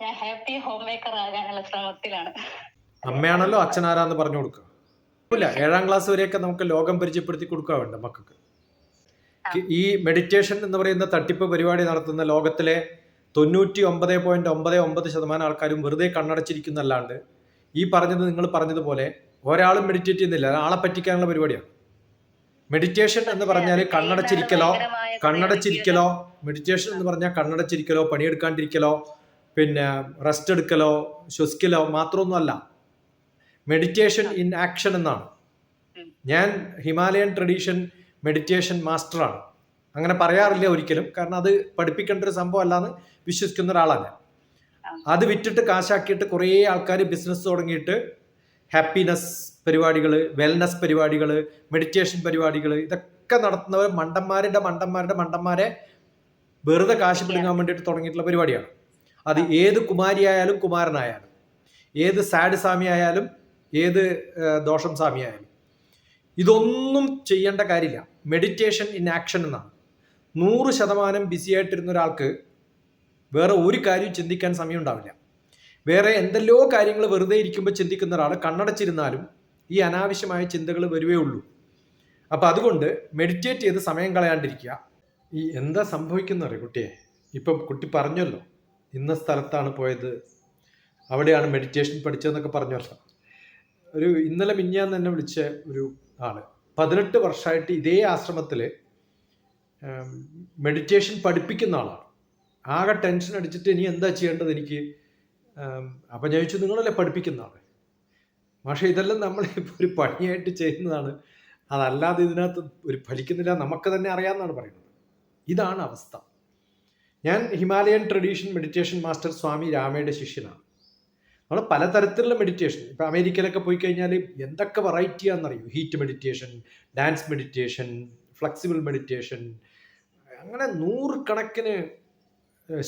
ഞാൻ happy home maker ആകാനുള്ള ശ്രമത്തിലാണ്. അമ്മയാണല്ലോ അച്ഛനാരാന്ന് പറഞ്ഞു കൊടുക്കുക. ഇല്ല ഏഴാം ക്ലാസ് വരെയൊക്കെ നമുക്ക് ലോകം പരിചയപ്പെടുത്തി കൊടുക്കുക വേണ്ട മക്കൾക്ക് ഈ മെഡിറ്റേഷൻ എന്ന് പറയുന്ന തട്ടിപ്പ് പരിപാടി നടത്തുന്ന ലോകത്തിലെ തൊണ്ണൂറ്റി ഒമ്പത് പോയിന്റ് ഒമ്പത് ഒമ്പത് ശതമാനം ആൾക്കാരും വെറുതെ കണ്ണടച്ചിരിക്കുന്നല്ലാണ്ട് ഈ പറഞ്ഞത് നിങ്ങൾ പറഞ്ഞതുപോലെ ഒരാളും മെഡിറ്റേറ്റ് ചെയ്യുന്നില്ല ആളെ പറ്റിക്കാനുള്ള പരിപാടിയാണ് മെഡിറ്റേഷൻ എന്ന് പറഞ്ഞാൽ കണ്ണടച്ചിരിക്കലോ കണ്ണടച്ചിരിക്കലോ മെഡിറ്റേഷൻ എന്ന് പറഞ്ഞാൽ കണ്ണടച്ചിരിക്കലോ പണിയെടുക്കാണ്ടിരിക്കലോ പിന്നെ റെസ്റ്റ് എടുക്കലോ ശ്വസിക്കലോ മാത്രമൊന്നുമല്ല. മെഡിറ്റേഷൻ ഇൻ ആക്ഷൻ എന്നാണ്. ഞാൻ ഹിമാലയൻ ട്രഡീഷൻ മെഡിറ്റേഷൻ മാസ്റ്ററാണ് അങ്ങനെ പറയാറില്ല ഒരിക്കലും. കാരണം അത് പഠിപ്പിക്കേണ്ട ഒരു സംഭവം അല്ലാന്ന് വിശ്വസിക്കുന്ന ഒരാളാണ് അത് വിറ്റിട്ട് കാശാക്കിയിട്ട് കുറേ ആൾക്കാർ ബിസിനസ് തുടങ്ങിയിട്ട് ഹാപ്പിനെസ് പരിപാടികൾ വെൽനസ് പരിപാടികൾ മെഡിറ്റേഷൻ പരിപാടികൾ ഇതൊക്കെ നടത്തുന്നവർ മണ്ടന്മാരുടെ മണ്ടന്മാരുടെ മണ്ടന്മാരെ വെറുതെ കാശ് പിടുങ്ങാൻ വേണ്ടിയിട്ട് തുടങ്ങിയിട്ടുള്ള പരിപാടിയാണ്. അത് ഏത് കുമാരിയായാലും കുമാരനായാലും ഏത് സാഡ് സ്വാമി ആയാലും ഏത് ദോഷം സ്വാമി ആയാലും ഇതൊന്നും ചെയ്യേണ്ട കാര്യമില്ല. മെഡിറ്റേഷൻ ഇൻ ആക്ഷൻ എന്നാണ്. നൂറ് ശതമാനം ബിസി ആയിട്ടിരുന്ന ഒരാൾക്ക് വേറെ ഒരു കാര്യവും ചിന്തിക്കാൻ സമയം ഉണ്ടാവില്ല വേറെ എന്തെല്ലോ കാര്യങ്ങൾ വെറുതെ ഇരിക്കുമ്പോൾ ചിന്തിക്കുന്ന ഒരാൾ കണ്ണടച്ചിരുന്നാലും ഈ അനാവശ്യമായ ചിന്തകൾ വരുവേ ഉള്ളൂ. അപ്പം അതുകൊണ്ട് മെഡിറ്റേറ്റ് ചെയ്ത് സമയം കളയാണ്ടിരിക്കുക. ഈ എന്താ സംഭവിക്കുന്നറിയ കുട്ടിയെ? ഇപ്പം കുട്ടി പറഞ്ഞല്ലോ. ഇന്ന സ്ഥലത്താണ് പോയത്. അവിടെയാണ് മെഡിറ്റേഷൻ പഠിച്ചതെന്നൊക്കെ പറഞ്ഞല്ലോ ഒരു ഇന്നലെ മിഞ്ഞാന്ന് തന്നെ വിളിച്ച ഒരു ആൾ. പതിനെട്ട് വർഷമായിട്ട് ഇതേ ആശ്രമത്തിൽ മെഡിറ്റേഷൻ പഠിപ്പിക്കുന്ന ആളാണ്. ആകെ ടെൻഷൻ അടിച്ചിട്ട് ഇനി എന്താ ചെയ്യേണ്ടത് എനിക്ക്? അപ്പൊ ഞാൻ ചോദിച്ചു നിങ്ങളല്ലേ പഠിപ്പിക്കുന്ന ആൾ? പക്ഷേ ഇതെല്ലാം നമ്മൾ ഒരു പണിയായിട്ട് ചെയ്യുന്നതാണ്. അതല്ലാതെ ഇതിനകത്ത് ഒരു ഫലിക്കുന്നില്ല നമുക്ക് തന്നെ അറിയാമെന്നാണ് പറയുന്നത്. ഇതാണ് അവസ്ഥ. ഞാൻ Himalayan tradition meditation master Swami രാമയുടെ ശിഷ്യനാണ്. നമ്മൾ പലതരത്തിലുള്ള മെഡിറ്റേഷൻ ഇപ്പം അമേരിക്കയിലൊക്കെ പോയി കഴിഞ്ഞാൽ എന്തൊക്കെ വെറൈറ്റിയാണെന്നറിയും? Heat meditation dance meditation flexible meditation അങ്ങനെ നൂറുകണക്കിന്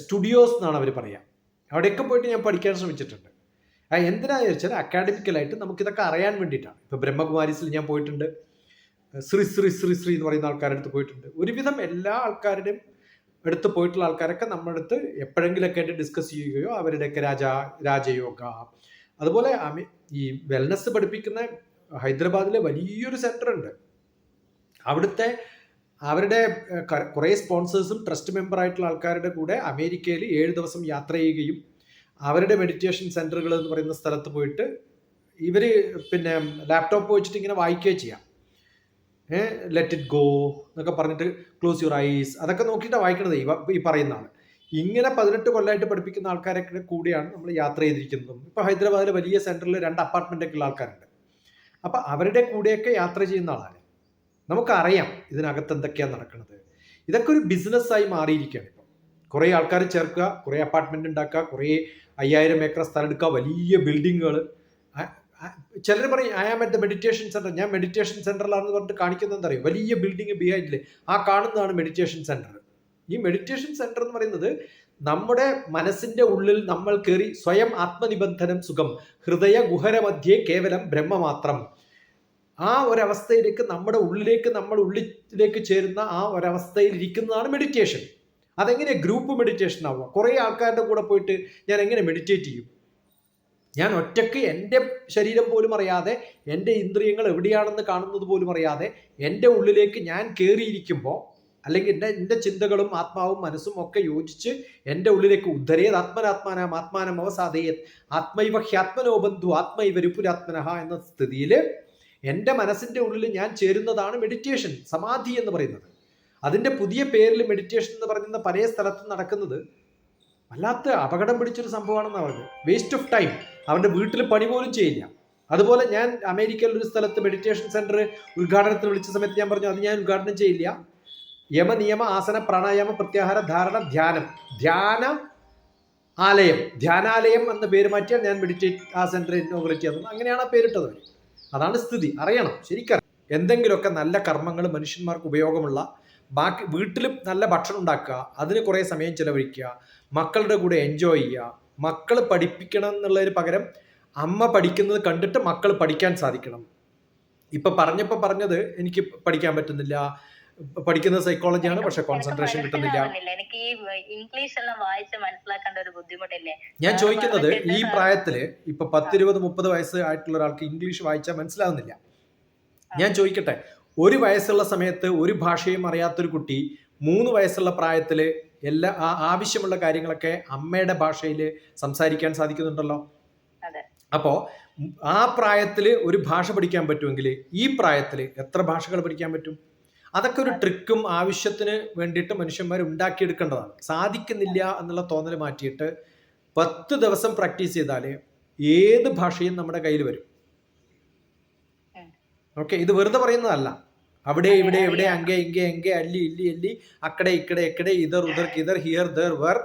സ്റ്റുഡിയോസ് എന്നാണ് അവർ പറയുക അവിടെയൊക്കെ പോയിട്ട് ഞാൻ പഠിക്കാൻ ശ്രമിച്ചിട്ടുണ്ട്. എന്തിനാന്ന് ചോദിച്ചാൽ അക്കാഡമിക്കലായിട്ട് നമുക്കിതൊക്കെ അറിയാൻ വേണ്ടിയിട്ടാണ്. ഇപ്പോൾ ബ്രഹ്മകുമാരീസിൽ ഞാൻ പോയിട്ടുണ്ട്. ശ്രീ ശ്രീ ശ്രീ ശ്രീ എന്ന് പറയുന്ന ആൾക്കാരുടെ അടുത്ത് പോയിട്ടുണ്ട്. ഒരുവിധം എല്ലാ ആൾക്കാരുടെയും അടുത്ത് പോയിട്ടുള്ള ആൾക്കാരൊക്കെ നമ്മുടെ അടുത്ത് എപ്പോഴെങ്കിലൊക്കെ ആയിട്ട് ഡിസ്കസ് ചെയ്യുകയോ അവരുടെയൊക്കെ രാജ രാജയോഗ. അതുപോലെ ഈ വെൽനസ് പഠിപ്പിക്കുന്ന ഹൈദരാബാദിലെ വലിയൊരു സെന്റർ ഉണ്ട് അവിടുത്തെ അവരുടെ കുറേ സ്പോൺസേഴ്സും ട്രസ്റ്റ് മെമ്പർ ആയിട്ടുള്ള ആൾക്കാരുടെ കൂടെ അമേരിക്കയിൽ ഏഴ് ദിവസം യാത്ര ചെയ്യുകയും അവരുടെ മെഡിറ്റേഷൻ സെന്ററുകൾ എന്ന് പറയുന്ന സ്ഥലത്ത് പോയിട്ട് ഇവർ പിന്നെ ലാപ്ടോപ്പ് വെച്ചിട്ട് ഇങ്ങനെ വായിക്കുകയോ ചെയ്യാം. ലെറ്റ് ഇറ്റ് ഗോ എന്നൊക്കെ പറഞ്ഞിട്ട് ക്ലോസ് യുവർ ഐസ് അതൊക്കെ നോക്കിയിട്ടാണ് വായിക്കണത് ഈ പറയുന്നതാണ്. ഇങ്ങനെ പതിനെട്ട് കൊല്ലമായിട്ട് പഠിപ്പിക്കുന്ന ആൾക്കാരൊക്കെ കൂടിയാണ് നമ്മൾ യാത്ര ചെയ്തിരിക്കുന്നതും. ഇപ്പോൾ ഹൈദരാബാദിലെ വലിയ സെന്ററിൽ രണ്ട് അപ്പാർട്ട്മെന്റൊക്കെ ഉള്ള ആൾക്കാരുണ്ട്. അപ്പോൾ അവരുടെ കൂടെയൊക്കെ യാത്ര ചെയ്യുന്ന ആളാണ്. നമുക്കറിയാം ഇതിനകത്ത് എന്തൊക്കെയാണ് നടക്കുന്നത്. ഇതൊക്കെ ഒരു ബിസിനസ്സായി മാറിയിരിക്കുകയാണ് ഇപ്പോൾ കുറേ ആൾക്കാർ ചേർക്കുക കുറേ അപ്പാർട്ട്മെന്റ് ഉണ്ടാക്കുക കുറേ അയ്യായിരം ഏക്കർ സ്ഥലം എടുക്കുക വലിയ ബിൽഡിങ്ങുകൾ ചിലർ പറയും I am at the meditation centre ഞാൻ മെഡിറ്റേഷൻ സെന്ററിലാണെന്ന് പറഞ്ഞിട്ട് കാണിക്കുന്നത് എന്താ അറിയും? വലിയ ബിൽഡിംഗ് ബിഹൈൻഡിൽ ആ കാണുന്നതാണ് മെഡിറ്റേഷൻ സെന്റർ ഈ മെഡിറ്റേഷൻ സെന്റർ എന്ന് പറയുന്നത് നമ്മുടെ മനസ്സിന്റെ ഉള്ളിൽ നമ്മൾ കയറി സ്വയം ആത്മനിബന്ധനം സുഖം ഹൃദയ ഗുഹരമധ്യേ കേവലം ബ്രഹ്മമാത്രം ആ ഒരവസ്ഥയിലേക്ക് നമ്മുടെ ഉള്ളിലേക്ക് നമ്മൾ ഉള്ളിലേക്ക് ചേരുന്ന ആ ഒരവസ്ഥയിൽ ഇരിക്കുന്നതാണ് മെഡിറ്റേഷൻ അതെങ്ങനെ ഗ്രൂപ്പ് മെഡിറ്റേഷൻ ആവുക? കുറേ ആൾക്കാരുടെ കൂടെ പോയിട്ട് ഞാൻ എങ്ങനെ മെഡിറ്റേറ്റ് ചെയ്യും? ഞാൻ ഒറ്റയ്ക്ക് എന്റെ ശരീരം പോലും അറിയാതെ എന്റെ ഇന്ദ്രിയങ്ങൾ എവിടെയാണെന്ന് കാണുന്നത് പോലും അറിയാതെ എന്റെ ഉള്ളിലേക്ക് ഞാൻ കയറിയിരിക്കുമ്പോൾ അല്ലെങ്കിൽ എന്റെ എന്റെ ചിന്തകളും ആത്മാവും മനസ്സും ഒക്കെ യോജിച്ച് എന്റെ ഉള്ളിലേക്ക് ഉദ്ധരേത് ആത്മനാത്മാനം ആത്മാനം അവസാദയത് ആത്മൈവ ഹ്യാത്മനോ ബന്ധു ആത്മൈവ രുപുരാത്മനഹ എന്ന സ്ഥിതിയിൽ എന്റെ മനസ്സിന്റെ ഉള്ളിൽ ഞാൻ ചേരുന്നതാണ് മെഡിറ്റേഷൻ സമാധി എന്ന് പറയുന്നത്. അതിന്റെ പുതിയ പേരിൽ മെഡിറ്റേഷൻ എന്ന് പറയുന്ന പല സ്ഥലത്തും നടക്കുന്നത് വല്ലാത്ത അപകടം പിടിച്ചൊരു സംഭവമാണെന്ന് പറഞ്ഞത്. വേസ്റ്റ് ഓഫ് ടൈം അവന്റെ വീട്ടിൽ പണി പോലും ചെയ്യില്ല. അതുപോലെ ഞാൻ അമേരിക്കയിൽ ഒരു സ്ഥലത്ത് മെഡിറ്റേഷൻ സെന്റർ ഉദ്ഘാടനത്തിന് വിളിച്ച സമയത്ത് ഞാൻ പറഞ്ഞു അത് ഞാൻ ഉദ്ഘാടനം ചെയ്യില്ല. യമ നിയമ ആസന പ്രാണായാമ പ്രത്യാഹാര ധാരണ ധ്യാനം. ധ്യാന ആലയം. ധ്യാനാലയം എന്ന പേര് മാറ്റിയാൽ ഞാൻ മെഡിറ്റേറ്റ് ആ സെന്റർ ഇന്നോഗ്രേറ്റ് ചെയ്യുന്നത് അങ്ങനെയാണ് ആ പേരിട്ടത് അതാണ് സ്ഥിതി. അറിയണം. ശരിക്കറിയാം എന്തെങ്കിലുമൊക്കെ നല്ല കർമ്മങ്ങൾ മനുഷ്യന്മാർക്ക് ഉപയോഗമുള്ള ബാക്കി വീട്ടിലും നല്ല ഭക്ഷണം ഉണ്ടാക്കുക അതിന് കുറേ സമയം ചിലവഴിക്കുക മക്കളുടെ കൂടെ എൻജോയ് ചെയ്യുക. മക്കൾ പഠിപ്പിക്കണം എന്നുള്ളതിന് പകരം അമ്മ പഠിക്കുന്നത് കണ്ടിട്ട് മക്കൾ പഠിക്കാൻ സാധിക്കണം. ഇപ്പം പറഞ്ഞപ്പോൾ പറഞ്ഞത് എനിക്ക് പഠിക്കാൻ പറ്റുന്നില്ല. പഠിക്കുന്ന സൈക്കോളജിയാണ് പക്ഷെ കോൺസെൻട്രേഷൻ കിട്ടുന്നില്ല. എനിക്ക് ഇംഗ്ലീഷ് എല്ലാം വായിച്ച് മനസ്സിലാക്കേണ്ട ഒരു ബുദ്ധിമുട്ടില്ലേ? ഞാൻ ചോദിക്കുന്നത് ഈ. പ്രായത്തിൽ ഇപ്പൊ പത്തിരുപത് മുപ്പത് വയസ്സ് ആയിട്ടുള്ള ഒരാൾക്ക് ഇംഗ്ലീഷ് വായിച്ചാൽ മനസ്സിലാവുന്നില്ല. ഞാൻ ചോദിക്കട്ടെ ഒരു വയസ്സുള്ള സമയത്ത് ഒരു ഭാഷയും അറിയാത്തൊരു കുട്ടി മൂന്ന് വയസ്സുള്ള പ്രായത്തിൽ എല്ലാ ആ ആവശ്യമുള്ള കാര്യങ്ങളൊക്കെ അമ്മയുടെ ഭാഷയിൽ സംസാരിക്കാൻ സാധിക്കുന്നുണ്ടല്ലോ? അപ്പോ ആ പ്രായത്തിൽ ഒരു ഭാഷ പഠിക്കാൻ പറ്റുമെങ്കിൽ ഈ പ്രായത്തിൽ എത്ര ഭാഷകൾ പഠിക്കാൻ പറ്റും? അതൊക്കെ ഒരു ട്രിക്കും ആവശ്യത്തിന് വേണ്ടിയിട്ട് മനുഷ്യന്മാർ ഉണ്ടാക്കിയെടുക്കേണ്ടതാണ്. സാധിക്കുന്നില്ല എന്നുള്ള തോന്നൽ മാറ്റിയിട്ട് പത്ത് ദിവസം പ്രാക്ടീസ് ചെയ്താൽ ഏത് ഭാഷയും നമ്മുടെ കയ്യിൽ വരും. ഓക്കെ ഇത് വെറുതെ പറയുന്നതല്ല. അവിടെ ഇവിടെ എവിടെ അങ്കെ ഇങ്ങേ എങ്കെ അല്ലി ഇല്ലി അല്ലി അക്കടെ ഇക്കടെ എക്കടെ ഇതർ ഉദർ കിതർ ഹിയർ ദർ വർ.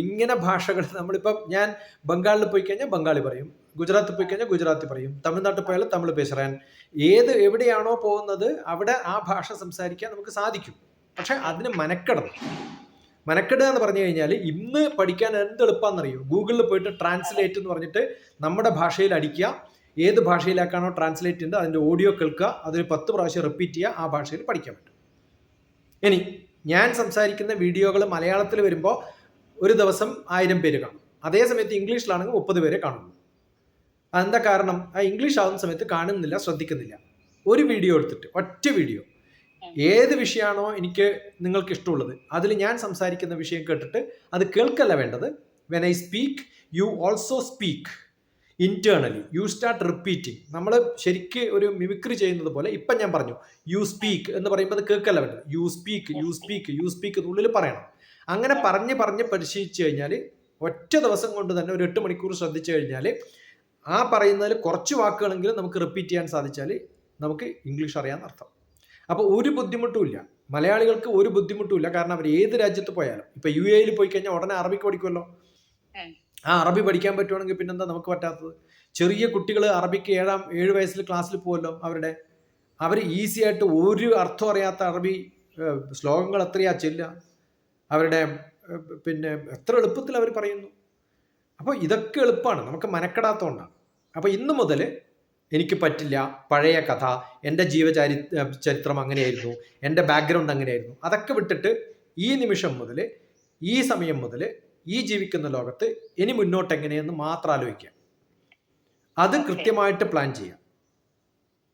ഇങ്ങനെ ഭാഷകൾ നമ്മളിപ്പം ഞാൻ ബംഗാളിൽ പോയി കഴിഞ്ഞാൽ ബംഗാളി പറയും. ഗുജറാത്തിൽ പോയി കഴിഞ്ഞാൽ ഗുജറാത്തി പറയും. തമിഴ്നാട്ടിൽ പോയാലും തമിഴ് പേശറാൻ. ഏത് എവിടെയാണോ പോകുന്നത് അവിടെ ആ ഭാഷ സംസാരിക്കാൻ നമുക്ക് സാധിക്കും. പക്ഷെ അതിന് മനക്കെടണം. മനക്കെടുക എന്ന് പറഞ്ഞു കഴിഞ്ഞാൽ ഇന്ന് പഠിക്കാൻ എന്ത് എളുപ്പമാണെന്നറിയോ ഗൂഗിളിൽ പോയിട്ട് ട്രാൻസ്ലേറ്റ് എന്ന് പറഞ്ഞിട്ട് നമ്മുടെ ഭാഷയിൽ അടിക്കുക. ഏത് ഭാഷയിലേക്കാണോ ട്രാൻസ്ലേറ്റ് ഉണ്ട് അതിന്റെ ഓഡിയോ കേൾക്കുക അതൊരു പത്ത് പ്രാവശ്യം റിപ്പീറ്റ് ചെയ്യുക ആ ഭാഷയിൽ പഠിക്കാൻ പറ്റും. ഇനി ഞാൻ സംസാരിക്കുന്ന വീഡിയോകൾ മലയാളത്തിൽ വരുമ്പോൾ ഒരു ദിവസം ആയിരം പേര് കാണും. അതേ സമയത്ത് ഇംഗ്ലീഷിലാണെങ്കിൽ മുപ്പത് പേരെ കാണുള്ളൂ. അതെന്താ കാരണം? ആ ഇംഗ്ലീഷ് ആവുന്ന സമയത്ത് കാണുന്നില്ല ശ്രദ്ധിക്കുന്നില്ല. ഒരു വീഡിയോ എടുത്തിട്ട് ഒറ്റ വീഡിയോ. ഏത് വിഷയമാണോ എനിക്ക് നിങ്ങൾക്ക് ഇഷ്ടമുള്ളത് അതിൽ ഞാൻ സംസാരിക്കുന്ന വിഷയം കേട്ടിട്ട് അത് കേൾക്കല്ല വേണ്ടത്. When I speak you also speak internally you start repeating നമ്മൾ ശരിക്ക് ഒരു മിമിക്രി ചെയ്യുന്നത് പോലെ ഇപ്പം ഞാൻ പറഞ്ഞു യു സ്പീക്ക് എന്ന് പറയുമ്പോൾ അത് കേൾക്കല്ല വേണ്ടത് you speak you speak you speak എന്നുള്ളിൽ പറയണം. അങ്ങനെ പറഞ്ഞ് പറഞ്ഞ് പരിശീലിച്ചു കഴിഞ്ഞാൽ ഒറ്റ ദിവസം കൊണ്ട് തന്നെ ഒരു എട്ട് മണിക്കൂർ ശ്രദ്ധിച്ചു കഴിഞ്ഞാൽ ആ പറയുന്നതിൽ കുറച്ച് വാക്കുകളെങ്കിലും നമുക്ക് റിപ്പീറ്റ് ചെയ്യാൻ സാധിച്ചാൽ നമുക്ക് ഇംഗ്ലീഷ് അറിയാമെന്ന് അർത്ഥം. അപ്പോൾ ഒരു ബുദ്ധിമുട്ടുമില്ല മലയാളികൾക്ക് ഒരു ബുദ്ധിമുട്ടുമില്ല കാരണം അവർ ഏത് രാജ്യത്ത് പോയാലും. ഇപ്പൊ യു എയിൽ പോയി കഴിഞ്ഞാൽ ഉടനെ അറബിക്ക് പഠിക്കുമല്ലോ. ആ അറബി പഠിക്കാൻ പറ്റുവാണെങ്കിൽ പിന്നെന്താ നമുക്ക് പറ്റാത്തത്? ചെറിയ കുട്ടികൾ അറബിക്ക് ഏഴാം ഏഴ് വയസ്സിൽ ക്ലാസ്സിൽ പോകുമല്ലോ അവരുടെ. അവർ ഈസി ആയിട്ട് ഒരു അർത്ഥം അറിയാത്ത അറബി ശ്ലോകങ്ങൾ എത്രയാ ചെല്ല അവരുടെ പിന്നെ എത്ര എളുപ്പത്തിൽ അവർ പറയുന്നു. അപ്പോൾ ഇതൊക്കെ എളുപ്പമാണ് നമുക്ക് മനക്കെടാത്തതുകൊണ്ടാണ് അപ്പോൾ ഇന്ന് മുതൽ എനിക്ക് പറ്റില്ല. പഴയ കഥ എന്റെ ജീവചരി ചരിത്രം അങ്ങനെയായിരുന്നു. എന്റെ ബാക്ക്ഗ്രൗണ്ട് അങ്ങനെയായിരുന്നു. അതൊക്കെ വിട്ടിട്ട് ഈ നിമിഷം മുതൽ ഈ സമയം മുതൽ ഈ ജീവിക്കുന്ന ലോകത്ത് ഇനി മുന്നോട്ട് എങ്ങനെയെന്ന് മാത്രം ആലോചിക്കുക. അത്. കൃത്യമായിട്ട് പ്ലാൻ ചെയ്യാം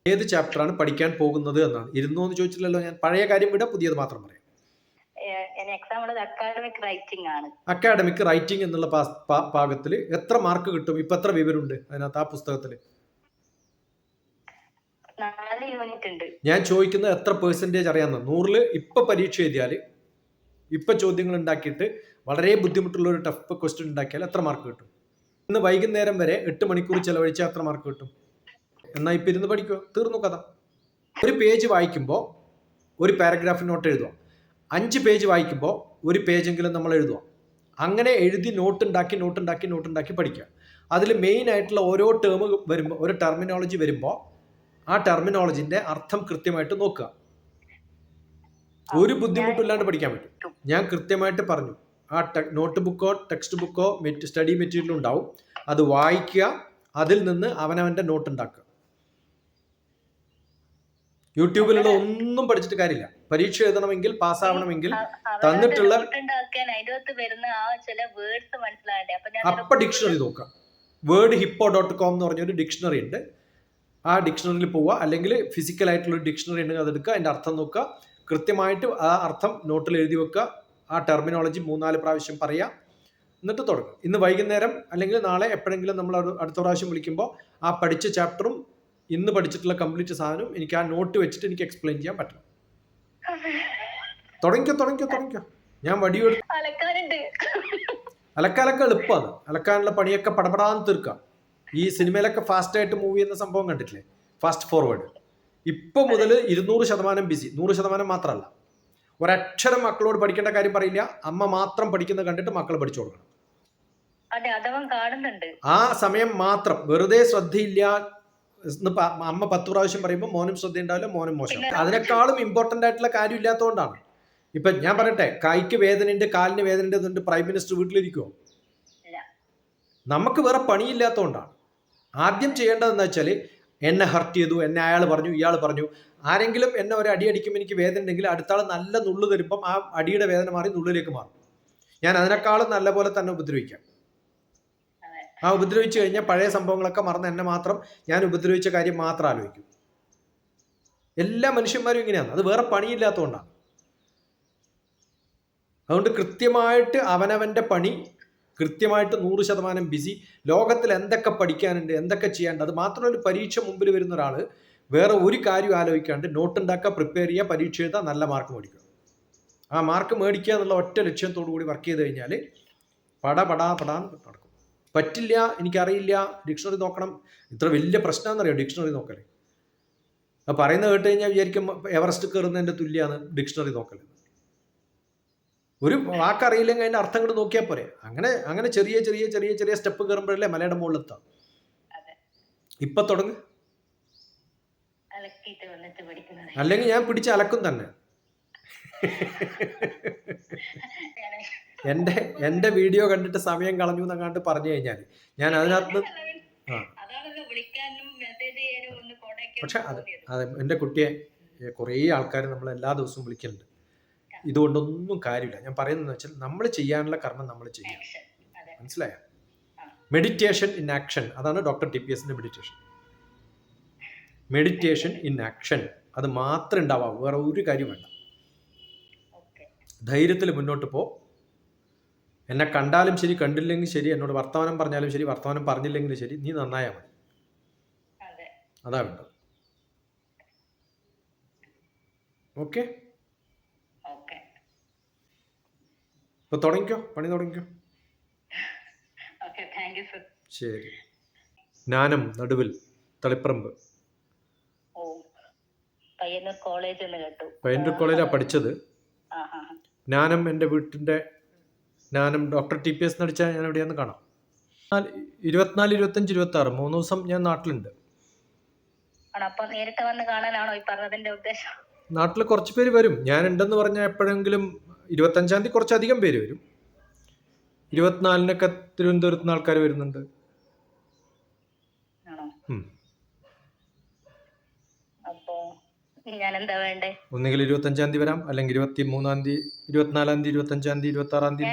ഏത് ചാപ്റ്ററാണ് പഠിക്കാൻ പോകുന്നത് എന്നാണ്. ഇരുന്നോ എന്ന് ചോദിച്ചില്ലല്ലോ ഞാൻ. പഴയ കാര്യം വിടാം പുതിയത് മാത്രം പറയാം. അക്കാഡമിക് റൈറ്റിംഗ് ആണ്. അക്കാഡമിക് റൈറ്റിംഗ് എന്നുള്ള ഭാഗത്തിൽ എത്ര മാർക്ക് കിട്ടും? ഇപ്പൊ എത്ര വിവരമുണ്ട് അതിനകത്ത് ആ പുസ്തകത്തിൽ ഞാൻ ചോദിക്കുന്നത് എത്ര പെർസെന്റേജ് അറിയാമെന്ന്. നൂറിൽ ഇപ്പൊ പരീക്ഷ എഴുതിയാൽ ഇപ്പൊ ചോദ്യങ്ങൾ ഉണ്ടാക്കിയിട്ട് വളരെ ബുദ്ധിമുട്ടുള്ള ഒരു ടഫ് ക്വസ്റ്റ്യൻ ഉണ്ടാക്കിയാൽ എത്ര മാർക്ക് കിട്ടും? ഇന്ന് വൈകുന്നേരം വരെ എട്ട് മണിക്കൂർ ചെലവഴിച്ചാൽ എത്ര മാർക്ക് കിട്ടും? എന്നാൽ ഇപ്പം ഇരുന്ന് പഠിക്കുക തീർന്നു കഥ. ഒരു പേജ് വായിക്കുമ്പോൾ ഒരു പാരഗ്രാഫ് നോട്ട് എഴുതുക. അഞ്ച് പേജ് വായിക്കുമ്പോൾ ഒരു പേജെങ്കിലും നമ്മൾ എഴുതുക. അങ്ങനെ എഴുതി നോട്ട് ഉണ്ടാക്കി നോട്ട് ഉണ്ടാക്കി നോട്ട് ഉണ്ടാക്കി പഠിക്കുക. അതിൽ മെയിൻ ആയിട്ടുള്ള ഓരോ ടേം വരുമ്പോൾ ഒരു ടെർമിനോളജി വരുമ്പോൾ ആ ടെർമിനോളജിന്റെ അർത്ഥം കൃത്യമായിട്ട് നോക്കുക. ഒരു ബുദ്ധിമുട്ടില്ലാണ്ട് പഠിക്കാൻ പറ്റും. ഞാൻ കൃത്യമായിട്ട് പറഞ്ഞു. ആ നോട്ട് ബുക്കോ ടെക്സ്റ്റ് ബുക്കോ മെറ്റ് സ്റ്റഡി മെറ്റീരിയൽ ഉണ്ടാവും. അത് വായിക്കുക അതിൽ നിന്ന് അവനവന്റെ നോട്ട് ഉണ്ടാക്കുക. യൂട്യൂബിലുള്ള ഒന്നും പഠിച്ചിട്ട് കാര്യമില്ല. പരീക്ഷ എഴുതണമെങ്കിൽ പാസ്സാവണമെങ്കിൽ തന്നിട്ടുള്ള- അപ്പൊ ഡിക്ഷണറി നോക്കാം. വേർഡ് ഹിപ്പോ ഡോട്ട് കോം എന്ന് പറഞ്ഞൊരു ഡിക്ഷണറി ഉണ്ട്. ആ ഡിക്ഷണറിയിൽ പോവുക. അല്ലെങ്കിൽ ഫിസിക്കൽ ആയിട്ടുള്ള ഡിക്ഷണറി ഉണ്ടെങ്കിൽ അതെടുക്കുക അതിന്റെ അർത്ഥം നോക്കുക. കൃത്യമായിട്ട് ആ അർത്ഥം നോട്ടിൽ എഴുതി വെക്കുക. ആ ടെർമിനോളജി മൂന്നാൽ പ്രാവശ്യം പറയുക എന്നിട്ട് തുടങ്ങും. ഇന്ന് വൈകുന്നേരം അല്ലെങ്കിൽ നാളെ എപ്പോഴെങ്കിലും നമ്മൾ അടുത്ത പ്രാവശ്യം വിളിക്കുമ്പോൾ ആ പഠിച്ച ചാപ്റ്ററും ഇന്ന് പഠിച്ചിട്ടുള്ള കംപ്ലീറ്റ് സാധനവും എനിക്ക് ആ നോട്ട് വെച്ചിട്ട് എനിക്ക് എക്സ്പ്ലെയിൻ ചെയ്യാൻ പറ്റണം തുടങ്ങിക്കോ തുടങ്ങിക്കോ തുടങ്ങിക്കോ. ഞാൻ വടിയെടുത്ത് അലക്കാലൊക്കെ എളുപ്പമാണ്. അലക്കാനുള്ള പണിയൊക്കെ പടപടാന്ന് തീർക്കാം. ഈ സിനിമയിലൊക്കെ ഫാസ്റ്റ് ആയിട്ട് മൂവ് ചെയ്യുന്ന സംഭവം കണ്ടിട്ടില്ലേ? ഫാസ്റ്റ് ഫോർവേഡ് ഇപ്പൊ മുതൽ ഇരുന്നൂറ് ശതമാനം ബിസി നൂറ് ശതമാനം മാത്രമല്ല. ഒരക്ഷരം മക്കളോട് പഠിക്കേണ്ട കാര്യം പറയില്ല. അമ്മ മാത്രം പഠിക്കുന്നത് കണ്ടിട്ട് മക്കൾ പഠിച്ചു കൊടുക്കണം. ആ സമയം മാത്രം. വെറുതെ ശ്രദ്ധയില്ല അമ്മ പത്ത് പ്രാവശ്യം പറയുമ്പോൾ മോനും ശ്രദ്ധ ഉണ്ടാവില്ല മോനും മോശം. അതിനേക്കാളും ഇമ്പോർട്ടന്റ് ആയിട്ടുള്ള കാര്യം ഇല്ലാത്തതുകൊണ്ടാണ് ഇപ്പൊ ഞാൻ പറയട്ടെ കൈക്ക് വേദനയുണ്ട് കാലിന് വേദനയുണ്ട് എന്നുണ്ട് പ്രൈം മിനിസ്റ്റർ വീട്ടിലിരിക്കുമോ. നമുക്ക് വേറെ പണിയില്ലാത്തതുകൊണ്ടാണ് ആദ്യം ചെയ്യേണ്ടതെന്ന് വെച്ചാൽ എന്നെ ഹർട്ട് ചെയ്തു എന്നെ അയാൾ പറഞ്ഞു ഇയാൾ പറഞ്ഞു. ആരെങ്കിലും എന്നെ ഒരു അടി അടിക്കുമ്പോൾ എനിക്ക് വേദന ഉണ്ടെങ്കിൽ അടുത്താൾ നല്ല നുള്ളു തരുമ്പം ആ അടിയുടെ വേദന മാറി നുള്ളിലേക്ക് മാറും. ഞാൻ അതിനേക്കാളും നല്ല പോലെ തന്നെ ഉപദ്രവിക്കാം. ആ ഉപദ്രവിച്ചു കഴിഞ്ഞാൽ പഴയ സംഭവങ്ങളൊക്കെ മറന്ന് എന്നെ മാത്രം ഞാൻ ഉപദ്രവിച്ച കാര്യം മാത്രം ആലോചിക്കും. എല്ലാ മനുഷ്യന്മാരും ഇങ്ങനെയാണ്. അത് വേറെ പണിയില്ലാത്തതുകൊണ്ടാണ്. അതുകൊണ്ട് കൃത്യമായിട്ട് അവനവന്റെ പണി കൃത്യമായിട്ട് നൂറ് ശതമാനം ബിസി ലോകത്തിൽ എന്തൊക്കെ പഠിക്കാനുണ്ട് എന്തൊക്കെ ചെയ്യാനുണ്ട് അത് മാത്രമല്ല പരീക്ഷ മുമ്പിൽ വരുന്ന ഒരാൾ വേറെ ഒരു കാര്യം ആലോചിക്കാണ്ട് നോട്ട് ഉണ്ടാക്കുക പ്രിപ്പയർ ചെയ്യുക പരീക്ഷ എഴുതുക നല്ല മാർക്ക് മേടിക്കുക. ആ മാർക്ക് മേടിക്കുക എന്നുള്ള ഒറ്റ ലക്ഷ്യത്തോടു കൂടി വർക്ക് ചെയ്ത് കഴിഞ്ഞാൽ പട പടാ പടാന്ന് നടക്കും. പറ്റില്ല എനിക്കറിയില്ല ഡിക്ഷണറി നോക്കണം. ഇത്ര വലിയ പ്രശ്നമാണെന്നറിയോ ഡിക്ഷണറി നോക്കൽ? അത് പറയുന്നത് കേട്ട് കഴിഞ്ഞാൽ വിചാരിക്കും എവറസ്റ്റ് കയറുന്നതിന്റെ തുല്യമാണ് ഡിക്ഷണറി നോക്കൽ ഒരു വാക്കറിയില്ലെങ്കിൽ അതിന്റെ അർത്ഥം കൂടെ നോക്കിയാൽ പോരെ. അങ്ങനെ അങ്ങനെ ചെറിയ ചെറിയ ചെറിയ ചെറിയ സ്റ്റെപ്പ് കയറുമ്പോഴല്ലേ മലയുടെ മുകളിലെത്താം ഇപ്പൊ തുടങ്ങ്. അല്ലെങ്കിൽ ഞാൻ പിടിച്ച് അലക്കും തന്നെ. എന്റെ എന്റെ വീഡിയോ കണ്ടിട്ട് സമയം കളഞ്ഞു എന്നങ്ങാണ്ട് പറഞ്ഞു കഴിഞ്ഞാൽ ഞാൻ അതിനകത്ത് ആ. പക്ഷെ അത് അതെ എന്റെ കുട്ടിയെ കുറേ ആൾക്കാർ നമ്മൾ എല്ലാ ദിവസവും വിളിക്കുന്നുണ്ട് ഇതുകൊണ്ടൊന്നും കാര്യമില്ല. ഞാൻ പറയുന്നത് വെച്ചാൽ നമ്മൾ ചെയ്യാനുള്ള കർമ്മം നമ്മൾ ചെയ്യാം മനസ്സിലായ. മെഡിറ്റേഷൻ ഇൻ ആക്ഷൻ അതാണ് ഡോക്ടർ ടി പി എസിന്റെ മെഡിറ്റേഷൻ മെഡിറ്റേഷൻ ഇൻ ആക്ഷൻ അത് മാത്രം ഉണ്ടാവാം വേറെ ഒരു കാര്യം വേണ്ട. ധൈര്യത്തിൽ മുന്നോട്ട് പോ. എന്നെ കണ്ടാലും ശരി കണ്ടില്ലെങ്കിൽ ശരി എന്നോട് വർത്തമാനം പറഞ്ഞാലും ശരി വർത്തമാനം പറഞ്ഞില്ലെങ്കിലും ശരി നീ നന്നായാൽ മതി. അതെ. വേണ്ടത്. ഓക്കെ ഇപ്പോൾ തുടങ്ങിക്കോ പണി തുടങ്ങിക്കോ. ശരി. ജ്ഞാനം നടുവിൽ തളിപ്പറമ്പ്. പയ്യന്നൂർ കോളേജാ പഠിച്ചത്? ജ്ഞാനം എന്റെ വീട്ടിന്റെ ജ്ഞാനം ഡോക്ടർ ടി പി എസ് നടിച്ചാൽ ഞാൻ എവിടെയാന്ന് കാണാം. നാല് ഇരുപത്തിനാല് ഇരുപത്തഞ്ച് ഇരുപത്തി ആറ് മൂന്ന് ദിവസം ഞാൻ നാട്ടിലുണ്ട്. നാട്ടിൽ അപ്പൊ നാട്ടിൽ കുറച്ച് പേര് വരും. ഞാൻ ഉണ്ടെന്ന് പറഞ്ഞാൽ എപ്പോഴെങ്കിലും ഇരുപത്തഞ്ചാം തീയതി കുറച്ചധികം പേര് വരും. ഇരുപത്തിനാലിനൊക്കെ തിരുവനന്തപുരത്ത് നിന്ന് ആൾക്കാർ വരുന്നുണ്ട്. ഒന്നുകിൽ ഇരുപത്തഞ്ചാം തീയതി വരാം. അല്ലെങ്കിൽ ഇരുപത്തി മൂന്നാം തീയതി ഇരുപത്തിനാലാം തീയതി ഇരുപത്തഞ്ചാം തീയതി ഇരുപത്തി ആറാം തീയതി